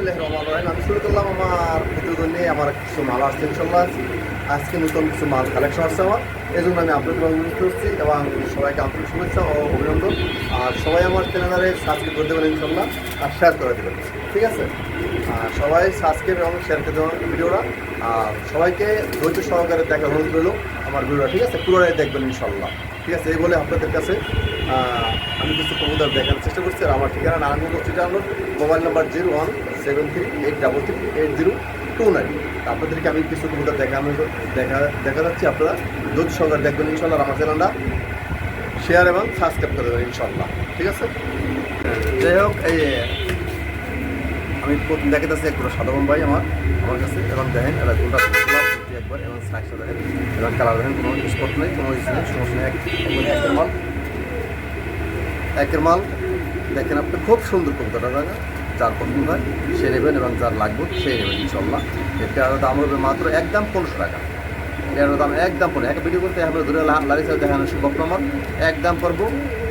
বিসমিল্লাহ রহমান রহিম আমি শুরু করলাম আমার প্রতিবেদন নিয়ে, আমার কিছু মাল আসছে ইনশাল্লাহ আজকে নতুন কিছু মাল কালেকশন আসছে আমার। এই জন্য আমি আপনাদের অনুরোধ করছি এবং সবাইকে আন্তরিক শুভেচ্ছা ও অভিনন্দন। আর সবাই আমার চ্যানেলে সাবস্ক্রাইব করে দেবেন ইনশাল্লাহ আর শেয়ার করে দেবেন। ঠিক আছে? আর সবাই সাবস্ক্রাইব এবং শেয়ার করে দেবেন ভিডিওটা। আর সবাইকে ধৈর্য সহকারে দেখা অনুরোধ করল আমার ভিডিওটা, ঠিক আছে? পুরোটাই দেখবেন ইনশাল্লাহ ঠিক আছে, এই বলে আপনাদের কাছে আমি কিছু কবুতর দেখার চেষ্টা করছি। আর আমার ঠিকানা নারায়ণগঞ্জ হচ্ছে unload mobile number zero one seven three eight double three eight zero two nine. আপনাদেরকে আমি কিছু কবুতর দেখানো দেখা দেখা যাচ্ছি আপনারা। ধৈর্য সহকারে দেখবেন, ইনশাল্লাহ আমার চ্যানেলটা শেয়ার এবং সাবস্ক্রাইব করে দেবেন, ইনশাল্লাহ। ঠিক আছে? যাই হোক, এই আমি প্রথম দেখাতেছি একটু সাধারণ ভাই আমার আমার কাছে। এবং দেখেন, এরা গোটা একবার এবং সাইজটা দেখেন। এবং কালার দেখেন, কোনো স্পট নেই, কোনো ইস্যু নেই, সমস্যা নেই একের মাল। একের মাল, দেখেন আপনি খুব সুন্দর কবিতাটা দেখেন যার পছন্দ হয়, সে নেবেন এবং যার লাগবে, সে নেবেন ইনশাল্লাহ এটার দাম হবে মাত্র একদম পনেরোশো টাকা। এটার দাম একদম পনেরো এক ভিডিও করতে হবে, ধরে লারি সাথে দেখানো সম্ভব না আমার। একদম করব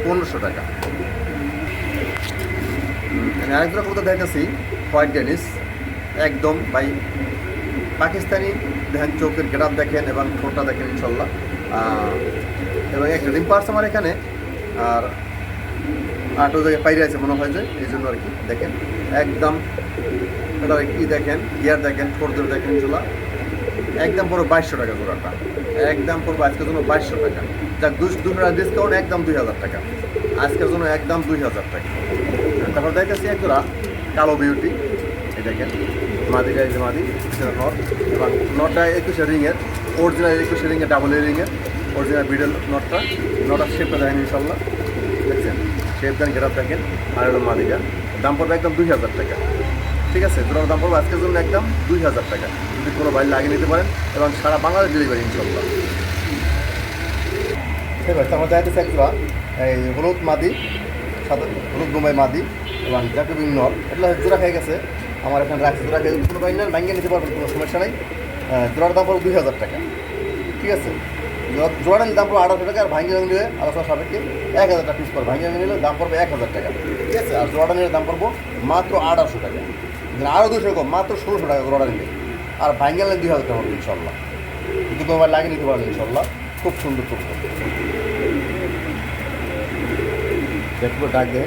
পনেরোশো টাকা। আরেকটা কথা দেখাচ্ছি হোয়াইট ডেনিস। একদম বাই পাকিস্তানি দেখেন, চোখের গেটাপ দেখেন এবং ঠোঁটটা দেখেন, ইনশাল্লাহ। এবং একটা রিম্পার্স আমার এখানে, আর আটো জায়গায় পাইরে আছে মনে হয় যে, এই জন্য আর কি, দেখেন। একদম, এটা কি দেখেন, গিয়ার দেখেন, ঠোঁট ধরে দেখেন, ইনশাল্লাহ। একদম পুরো বাইশশো টাকা জোড়াটা। একদম পুরো, আজকের জন্য বাইশশো টাকা। যাক দুই দুটা ডিসকাউন্ট একদম দুই হাজার টাকা। আজকের জন্য একদম দুই হাজার টাকা। তারপর দেখতেছি এক কালো বিউটি এই দেখেন। মাদি গাড়ি মাদি নট এবং নটটা একুশে রিংয়ের অরিজিনাল একুশে রিংয়ের ডাবল রিংয়ের অরিজিনাল বিডল নটটা। নটার শেপটা দেখেন ইনশাল্লাহ দেখছেন? শেপ দেন গেরাপ দেখেন, আর হলো মাদিটা দাম পড়বে একদম দুই হাজার টাকা। ঠিক আছে? জোড়ার দাম পড়বে আজকের জন্য একদম দুই হাজার টাকা। যদি কোনো বাইরে লাগিয়ে নিতে পারেন, এবং সারা বাংলাদেশ ডেলিভারি ইনশাল্লাহ ঠিক আছে আমার দেখা যাচ্ছে এই হলুদ মাদি, সাদা হলুদ বোম্বাই মাদি, এবং জাকুবিং নল এগুলো জোড়া খেয়ে গেছে। আমার এখানে রাখছে। জোড়া খেয়ে কোনো বাইরে নেন ভাঙিয়ে নিতে পারবেন, কোনো সমস্যা নেই। জোড়ার দাম পড়বে দুই হাজার টাকা। ঠিক আছে? জোড়া- জোড়া নিলে দাম পড়বে আঠারোশো টাকা, আর ভাঙিয়ে নিলে আলোচনা সাপেক্ষে এক হাজার টাকা পিস পড়বে। ভাঙিয়ে নিলে দাম পড়বে এক হাজার টাকা। ঠিক আছে? আর জোড়াটা নিলে দাম পড়ব মাত্র আঠারোশো টাকা। আরও দুশো কম, মাত্র ষোলোশো টাকা জোড়াটা নিলে। আর ভাঙিয়ে নিলে দুই হাজার টাকা ইনশাল্লাহ। যদি তোমার লাগিয়ে নিতে পারবেন ইনশাল্লাহ। খুব সুন্দর খুব সুন্দর ডাক দেয়।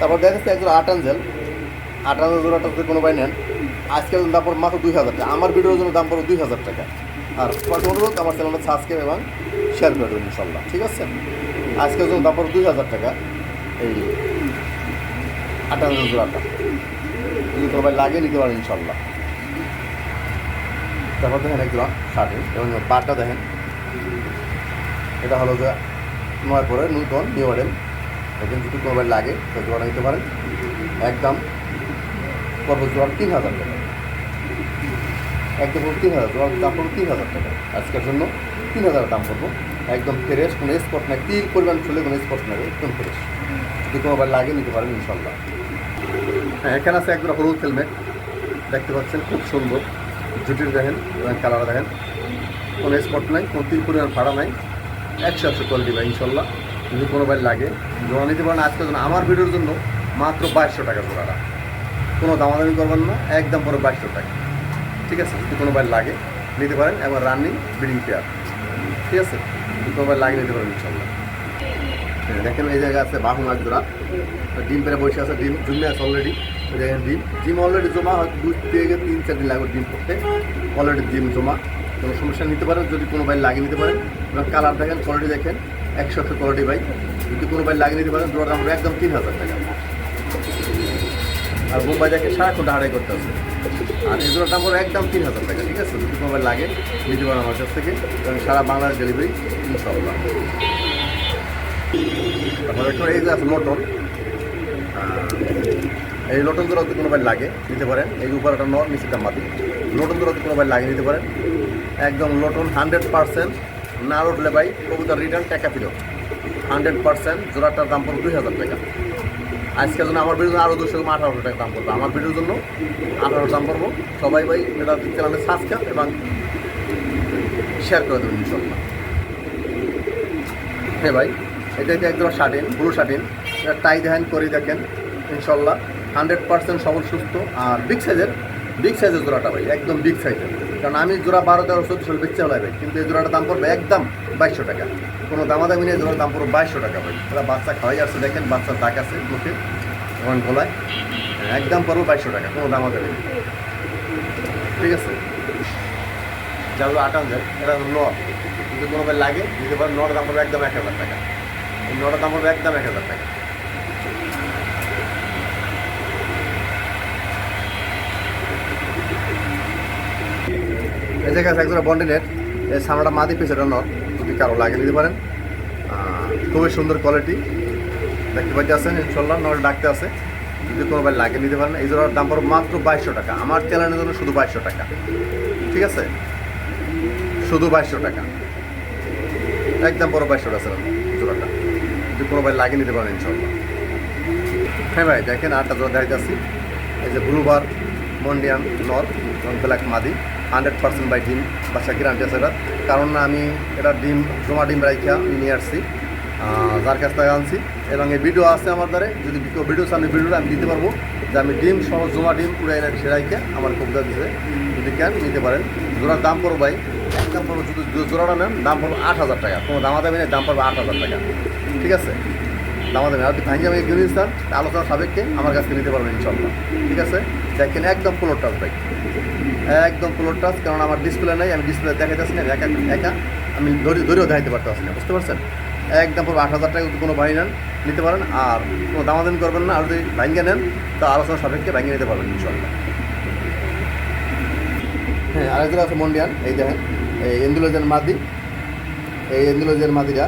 তারপর দেখা যাচ্ছে একজন আট আঞ্জেল আট আঞ্জেল জোড়াটা যদি কোনো ভাই নেন, আজকের দাম পড়বে মাত্র দুই হাজার টাকা। আমার ভিডিওর জন্য দাম পড়বে দুই হাজার টাকা। আর তোমাকে অনুরোধ আমার চ্যানেলটা সাবস্ক্রাইব এবং শেয়ার করে দেবেন ইনশাল্লাহ। ঠিক আছে? আজকের জন্য দাম পড়বে দুই হাজার টাকা। এই আট আঞ্জেল জোড়াটা। যদি কোনো ভাই লাগে, নিতে পারেন ইনশাল্লাহ। তারপর দেখেন এক জোড়া শার্টে এবং বারটা দেখেন। এটা হলো যে নয় পরে নূতন নিউ মডেল দেখেন যদি কোনো লাগে, তো জোড়া নিতে পারেন। একদম পর্ব জোড়া তিন হাজার টাকা। একদম তিন হাজার জোড়ার দাম পড়ব তিন হাজার টাকা। আজকের জন্য তিন হাজার দাম পড়ব একদম ফ্রেশ কোনো স্পট নাই। তিল পরিমাণ ফুলে কোনো স্পট নেবে একদম ফ্রেশ যদি কোনো মোবাইল লাগে, নিতে পারেন ইনশাল্লাহ। হ্যাঁ এখানে আছে একদম হলুদ হেলমেট দেখতে পাচ্ছেন, খুব সুন্দর। জুটির দেখেন, এবং কালার দেখেন। কোনো স্পট নাই, কোনো তিল পরিমাণ ভাড়া নাই। একশো একশো কোয়ালিটি ভাই ইনশাল্লাহ। যদি কোনো বাইর লাগে জোড়া নিতে পারেন। আজকের জন্য, আমার ভিডিওর জন্য মাত্র বাইশশো টাকা জোড়াটা। কোনো দামাদামি করবেন না, একদম পুরো বাইশশো টাকা ঠিক আছে? যদি কোনো বাইর লাগে, নিতে পারেন এবং রানিং ব্রিডিং পেয়ার ঠিক আছে? কোনো বাইর লাগে, নিতে পারেন ইনশাল্লাহ দেখেন, এই জায়গায় আছে বাহু মাছ জোড়া ডিম পেরে বসে আছে, ডিম জমে আছে অলরেডি দেখেন ডিম। ডিম অলরেডি জমা হয় দুই থেকে তিন, চার দিন লাগবে ডিম করতে অলরেডি ডিম জমা। কোনো সমস্যা নিতে পারেন, যদি কোনো বাইর লাগিয়ে নিতে পারেন। এবং কালার দেখেন কোয়ালিটি দেখেন। একশো একশো কোয়ালিটি ভাই যদি কোনো বাইর লাগিয়ে নিতে পারেন। দাম একদম তিন হাজার টাকা। আর বোম্বাই দেখে সারাক্ষণ হাড়াই করতে হবে। আর এগুলোর দাম হবে একদম তিন হাজার টাকা, ঠিক আছে? যদি মোবাইল লাগে নিতে পারেন আমার কাছ থেকে, এবং সারা বাংলার ডেলিভারি ইনশাল্লাহ তারপরে একটু এই যে আছে লটন এই লটন যদি কোনো ভাই লাগে, নিতে পারেন। এই উপরে একটা নর নিচেটা মাটি। লটন যদি কোনো ভাই লাগে নিতে পারেন। একদম লটন হান্ড্রেড পার্সেন্ট না উঠলে ভাই কবুতর রিটার্ন টাকা ফিরত হান্ড্রেড পার্সেন্ট জোড়াটার দাম পড়বে দুই হাজার টাকা। আজকের জন্য আমার ভিডিওর আরও দুশো আঠারোশো টাকা দাম পড়বে। আমার ভিডিওর জন্য আঠারো দাম পড়ব। সবাই ভাই এটা চ্যানেলে সাবস্ক্রাইব এবং শেয়ার করে দেবেন ইনশাল্লাহ হ্যাঁ ভাই এটা হচ্ছে একদম শার্টিন ব্লু শার্টিন এটা টাই দেখেন করি দেখেন ইনশাল্লাহ হান্ড্রেড পার্সেন্ট সবল, সুস্থ আর বিগ সাইজের বিগ সাইজের জোড়াটা ভাই, একদম বিগ সাইজের কারণ আমি জোড়া বারো তেরো চোদ্দ বেচতে হলাই কিন্তু এই জোড়াটার দাম পড়বে একদম বাইশশো টাকা। কোনো দামাদামি নেই জোড়ার দাম পড়বে বাইশশো টাকা ভাই। ওরা বাচ্চা খাওয়াই আসছে দেখেন বাচ্চার দাগ আছে মুখে এবং গলায়। হ্যাঁ, একদম পড়বে বাইশশো টাকা কোনো দামাদামি নেই। ঠিক আছে? যেগুলো আটান যায় এটা নট। যদি কোনো লাগে যদি নটার দাম পড়বে একদম এক হাজার টাকা। নটার দাম পড়বে একদম এক হাজার টাকা। এই জায়গায় আছে একজোড়া বন্ডিনের এই সামনাটা মাদি পিছেটা নট যদি কারও লাগে নিতে পারেন। খুবই সুন্দর কোয়ালিটি দেখতে পাচ্ছি আছেন ইনশাল্লাহ নট ডাকতে আছে। যদি কোনো ভাই লাগে নিতে পারেন, এই জোড়ার দাম পড়বে মাত্র বাইশশো টাকা। আমার চ্যানেলের জন্য শুধু বাইশশো টাকা। ঠিক আছে? শুধু বাইশশো টাকা। একদম বড় বাইশশো টাকা স্যার জোড়াটা। যদি কোনো ভাই লাগিয়ে নিতে পারেন ইনশাল্লাহ হ্যাঁ ভাই, দেখেন আটটা জোড়া দেখাইতেছি এই যে ব্লুবার মন্ডিয়ান নর এবং ব্ল্যাক মাদি। হান্ড্রেড পার্সেন্ট বাই ডিম বাসা গ্যারান্টি আছে এটা। কারণ আমি এটা ডিম জমা ডিম রাইখা নিয়ে আসছি। যার কাছ থেকে আনছি। এবং এই ভিডিও আছে আমার দ্বারে। যদি ভিডিও চান ভিডিওটা আমি দিতে পারব। যে আমি ডিম সহ জমা ডিম উড়াই সে রাইখা আমার কবিতা দিছে। যদি কেন নিতে পারেন। জোড়ার দাম পড়ো ভাই একদম পড়ব যদি জোড়াটা নেন, দাম পড়ব আট হাজার টাকা। কোনো দামাদামি নেই, দাম পড়বে আট হাজার টাকা। ঠিক আছে? দামাদামি। আর ভাঙ্গি আমাকে কিনে দিচ্ছেন আলোচনা সাবেককে আমার কাছ থেকে নিতে পারবেন ইনশাল্লাহ ঠিক আছে? দেখেন একদম পুলোর টাচ ভাই একদম পুলোর টাচ কারণ আমার ডিসপ্লে নেই, আমি ডিসপ্লে দেখাইতেছি না একা একা, আমি ধরে, ধরেও দেখাইতে পারতেছি না, বুঝতে পারছেন? একদম পুরো আট হাজার টাকা কোনো ভাই নেন, নিতে পারেন, আর কোনো দামাদামি করবেন না, আর যদি ভাঙ্গে নেন, তা আলোচনা সাপেক্ষে ভাঙ্গে নিতে পারবেন ইনশাল্লাহ হ্যাঁ আরেকজন আছে মন্ডিয়ান, এই দেখেন, এই এন্দুলোজের মাদি, এই এন্দুলোজের মাদিরা,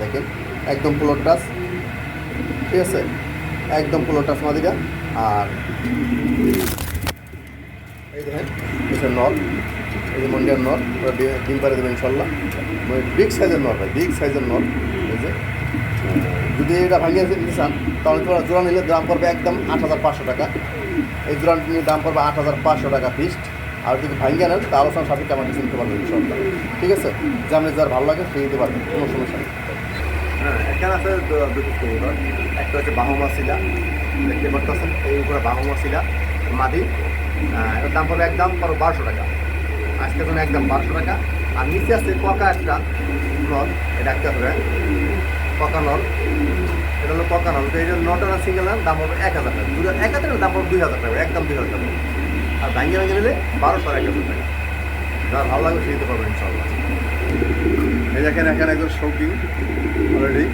দেখেন, একদম পুলোর টাচ ঠিক আছে? একদম পুলো টাচ মাদিরা, আর নল। এই যে নল, ওরা ডিম পারে ইনশাল্লাহ। বিগ সাইজের নল ভাই বিগ সাইজের নল। এই যে যদি এটা ভাঙিয়ে নিতে চান, তাহলে তোমরা জোড়া নিলে দাম পড়বে একদম আট হাজার পাঁচশো টাকা। এই জোড়া নিলে দাম পড়বে আট হাজার পাঁচশো টাকা ফিস্ট আর যদি ভাঙিয়ে নেন তা আলোচনা সাপেক্ষে আমার কাছে নিতে পারবেন ইনশাল্লাহ। ঠিক আছে? যে আপনি যার ভালো লাগে সে নিতে পারবেন, কোনো সমস্যা নেই। হ্যাঁ এখানে আছে একটা হচ্ছে বাহুমা শিলা দেখতে এই উপরে বাহুমা শিলা মাদি। এটার দাম পড়বে একদম পড়ো বারোশো টাকা। আজকে জন্য একদম বারোশো টাকা। আর নিচে আছে ককা একটা নল, এটা একটা হবে ককা নল। এটা হলো ককা নল। তো এই যে নটা সিঙ্গেল দাম পড়বে এক হাজার টাকা। দুটো এক হাজার দাম পড়বে দুই হাজার টাকা, একদম দুই হাজার টাকা। আর ব্যাঙ্গে ব্যাঙ্গে নিলে বারোশো এক হাজার টাকা। যারা ভালো লাগবে সে নিতে পারবেন ইনশাল্লাহ এই দেখেন এখানে একজন শৌকিং অলরেডি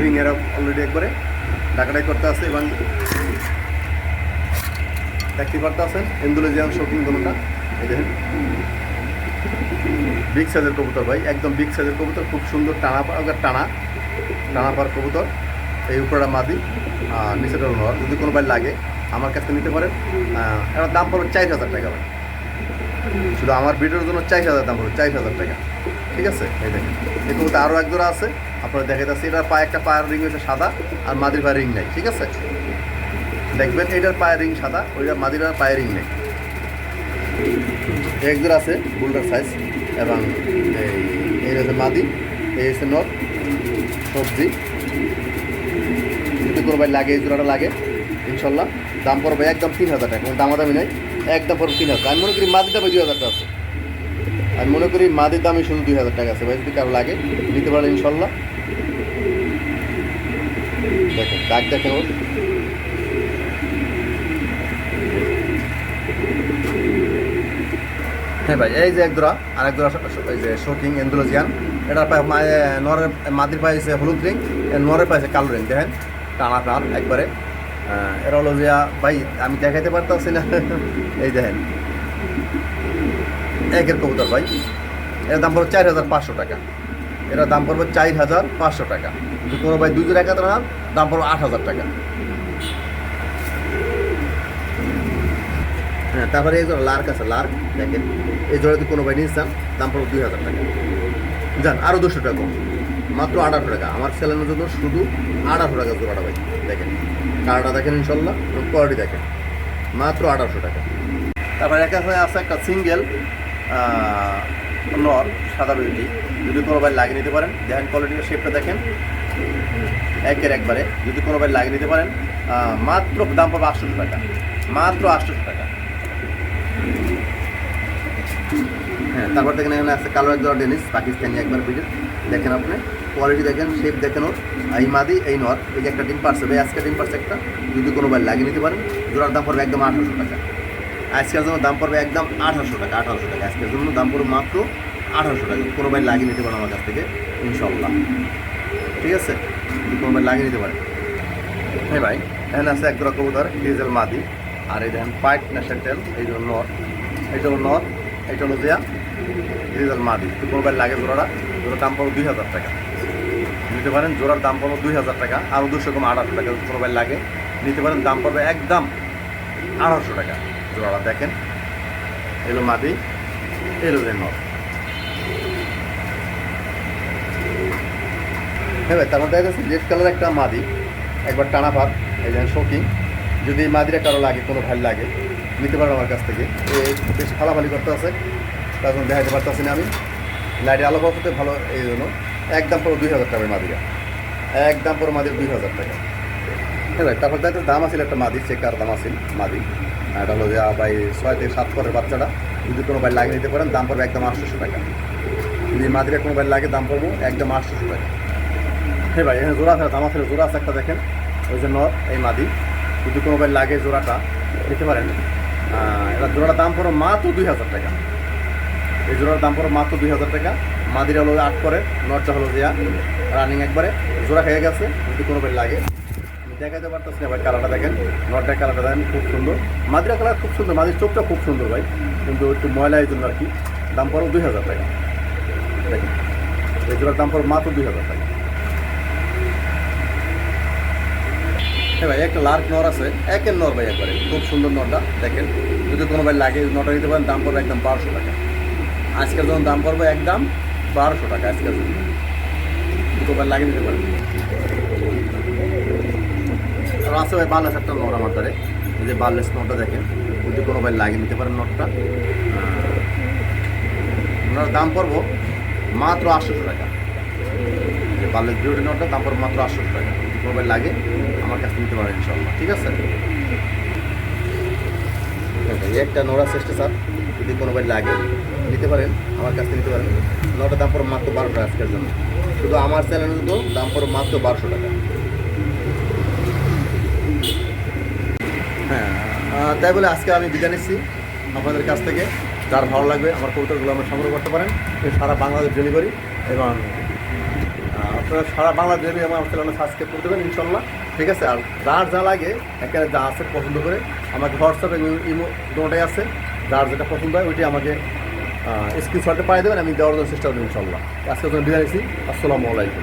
রিং এরা অলরেডি একবারে। ডাকাটাই করতে আছে এবং দেখতে পারতে আছেন এন্দুলেজিয়ান শৌকিং দোনোটা এই দেখেন। বিগ সাইজের কবুতর ভাই, একদম বিগ সাইজের কবুতর, খুব সুন্দর টানা টানা টানা পার কবুতর। এই উপরটা মাদি, আর নিচেটা নর যদি কোনো ভাই লাগে, আমার কাছে নিতে পারেন। এটার দাম পড়বে চার হাজার টাকা ভাই। শুধু আমার ভিডিওর জন্য চার হাজার দাম পড়বে চার হাজার টাকা। ঠিক আছে? এই দেখেন। এই কবুতর আরও এক জোড়া আছে। আপনারা দেখে যাচ্ছে এটার পায়ে একটা পায়ের রিং হচ্ছে সাদা, আর মাদির পায়ের রিং নেই। ঠিক আছে? দেখবেন এটার পায়ের রিং সাদা, ওইটা মাদির পায়ের রিং নেই। এক জোড়া আছে বুলটার সাইজ এবং এই হচ্ছে মাদি, এই হচ্ছে নট সবজি। যদি কোনো ভাই লাগে, এই জোড়াটা লাগে, ইনশাল্লাহ। দাম পড়বে একদম তিন হাজার টাকা, কোনো দামাদামি নেই, একদম পড়বে তিন হাজার। আমি মনে করি মাদির দামে দুই হাজার টাকা আছে। আমি মনে করি মাদির দামই শুধু দুই হাজার টাকা আছে ভাই, যদি কারও লাগে, নিতে পারেন ইনশাল্লাহ। দেখেন, দাগ দেখেন হ্যাঁ ভাই, এই যে এক জোড়া এই যে শোকিং এন্ডোলজিয়ান এটার পায়ে নরের মাদির পায়ে আছে হলুদ রিং নরের পায়ে আছে কালো রিং দেখেন, টানা টান একবারে। এটা হলো যে, ভাই, আমি দেখাইতে পারতাছি না, এই দেখেন। একের কবুতর ভাই, এর দাম পড়বে চার হাজার পাঁচশো টাকা। এটার দাম পড়বে চার হাজার পাঁচশো টাকা। কোনো ভাই দুই জোড়া একাত্তর দাম পড়বে আট হাজার টাকা। হ্যাঁ তারপরে এই জোড়া লার্ক আছে, লার্ক, দেখেন, এই জোড়া যদি কোনো ভাই নিয়ে চান দাম পড়বে দুই হাজার টাকা। যান আরও দুশো টাকা। মাত্র আঠারোশো টাকা। আমার চ্যানেলের জন্য শুধু আঠারোশো টাকা জোড়াটা ভাই, দেখেন। কালারটা দেখেন ইনশাল্লাহ কোয়ালিটি দেখেন। মাত্র আঠারোশো টাকা। তারপরে একা আছে একটা সিঙ্গেল নর, সাদা বিউটি যদি কোনো ভাই লাগিয়ে নিতে পারেন, দেখেন কোয়ালিটির শেপটা দেখেন। একের একবারে, যদি কোনো ভাই লাগিয়ে নিতে পারেন মাত্র দাম পড়বে আটশোশো টাকা। মাত্র আটশোশো টাকা। হ্যাঁ তারপর দেখেন এখানে আছে কালো এক ডেনিস, পাকিস্তানি একবার বিটের দেখেন আপনি কোয়ালিটি দেখেন শেপ দেখেন ওর। এই মাদি, এই নর, এই যে একটা ডিম পারছে, ভাই, আজকে ডিম পারছে একটা, যদি কোনো ভাই লাগিয়ে নিতে পারেন, জোড়ার দাম পড়বে একদম আঠারোশো টাকা। আজকের জন্য দাম পড়বে একদম আঠারোশো টাকা আঠারোশো টাকা। আজকের জন্য দাম পড়বে মাত্র আঠারোশো টাকা কোনো ভাই লাগিয়ে নিতে পারেন আমার কাছ থেকে ইনশাল্লাহ ঠিক আছে? যদি কোনো ভাই লাগিয়ে নিতে পারেন। হ্যাঁ ভাই, এখানে আছে এক কবুতর, ডিজেল মাদি। আর এই দেখেন পাইট তেল এই জন্য নর এইটা হলো নর, এটা হলো জিয়া। ডিজেল মাদি তো কোনো ভাই লাগে জোড়াটা? জোড়ার দাম পড়ো দুই হাজার টাকা। নিতে পারেন জোড়ার দাম পড়ো দুই হাজার টাকা আরও দুশো কম আঠারোশো টাকা ভাই লাগে। নিতে পারেন দাম পড়বে একদম আঠারোশো টাকা। জোড়াটা দেখেন, এলো মাদি এলো যে নর হ্যাঁ ভাই, তারপর দেখা যাচ্ছে রেড কালার একটা মাদি একবার টানা ভাত, এই যেন শৌকিং যদি মাদিরা কারও লাগে, কোনো ভাই লাগে, নিতে পারেন আমার কাছ থেকে। বেশ ফালাফালি করতে আছে। তার জন্য দেখাতে পারতেছি না আমি। লাইটে আলো পাতে ভালো এই জন্য। একদম পুরো দুই হাজার টাকা মাদিরা। একদম পুরো মাদির দুই হাজার টাকা। হ্যাঁ তারপর যাচ্ছে দাম আছিল একটা মাদি চেকার দাম আছিল? মাদি। এটা হলো যে ভাই ছয় থেকে সাত পরের বাচ্চাটা। যদি কোনো ভাই লাগিয়ে নিতে পারেন, দাম পড়বে একদম আটশোশো টাকা। যদি মাদিরা কোনো ভাই লাগে, দাম পড়ব একদম আটশোশো টাকা। হ্যাঁ ভাই, এখানে জোড়া আছে দাম ছেলে জোড়া আছে একটা দেখেন। ওই জন্য এই মাদি। যদি কোনো ভাই লাগে জোড়াটা, নিতে পারেন। এটা জোড়াটা দাম পড়ো মাত্র দুই হাজার টাকা। এই জোড়ার দাম পড়ো মাত্র দুই হাজার টাকা। মাদিরা হলো আট করে নটটা হলো জিয়া। রানিং একবারে, জোড়া খেয়ে গেছে যদি কোনো ভাই লাগে। দেখাতে পারতেছি না ভাই কালারটা দেখেন। নটটার কালারটা দেখেন, খুব সুন্দর। মাদিরা কালার খুব সুন্দর, মাদির চোখটা খুব সুন্দর ভাই। কিন্তু একটু ময়লা এই জন্য আর কি। দাম পড়ো দুই হাজার টাকা। দেখেন, এই জোড়ার দাম পড়ো মাত্র দুই হাজার টাকা। হ্যাঁ ভাই, একটা লার্ক নর আছে। একের নর ভাই একবারে। খুব সুন্দর নরটা, দেখেন। যদি কোনো ভাই লাগে নটা নিতে পারেন, দাম পড়বে একদম বারোশো টাকা। আজকের যখন দাম পড়বে একদম বারোশো টাকা আজকের জন্য। দুটো ভাই লাগিয়ে নিতে পারেন। আছে ভাই বাল্লাস একটা নর আমার ধরে যে বাল্লাস নটটা দেখেন, যদি কোনো ভাই লাগিয়ে নিতে পারেন নটটা। ওনার দাম পড়ব মাত্র আটশোশো টাকা। যে বাল্যের বিউটি নোটটা দাম পড়বে মাত্র আটশো টাকা। যদি কোনো ভাই লাগে, আমার কাছে নিতে পারেন ইনশাল্লাহ ঠিক আছে? একটা নোরা চেষ্টা স্যার। যদি কোনো বাড়ি লাগে, নিতে পারেন, আমার কাছ থেকে নিতে পারেন। নোটার দাম পড়বে মাত্র বারোশো আজকের জন্য। শুধু আমার চ্যানেলে তো দাম পড়বে মাত্র বারোশো টাকা। হ্যাঁ তাই বলে আজকে আমি বিদায় নিচ্ছি। আপনাদের কাছ থেকে যার ভালো লাগবে, আমার কবুতরগুলো আমরা সংগ্রহ করতে পারেন। সারা বাংলাদেশ ডেলিভারি এবং আপনারা সারা বাংলা ডেলিভারি আমার চ্যানেলে সাবস্ক্রাইব করে দেবেন ইনশাল্লাহ ঠিক আছে? আর যার যা লাগে, এখানে যা আছে পছন্দ করে আমাকে হোয়াটসঅ্যাপ ইমো দুটোটাই আছে। যার যেটা পছন্দ হয় ওইটি আমাকে স্ক্রিনশটে পাই দেবেন, আমি দেওয়ার জন্য চেষ্টা করব ইনশাল্লাহ। আজকে জন্য বিদায় আসসালামু আলাইকুম।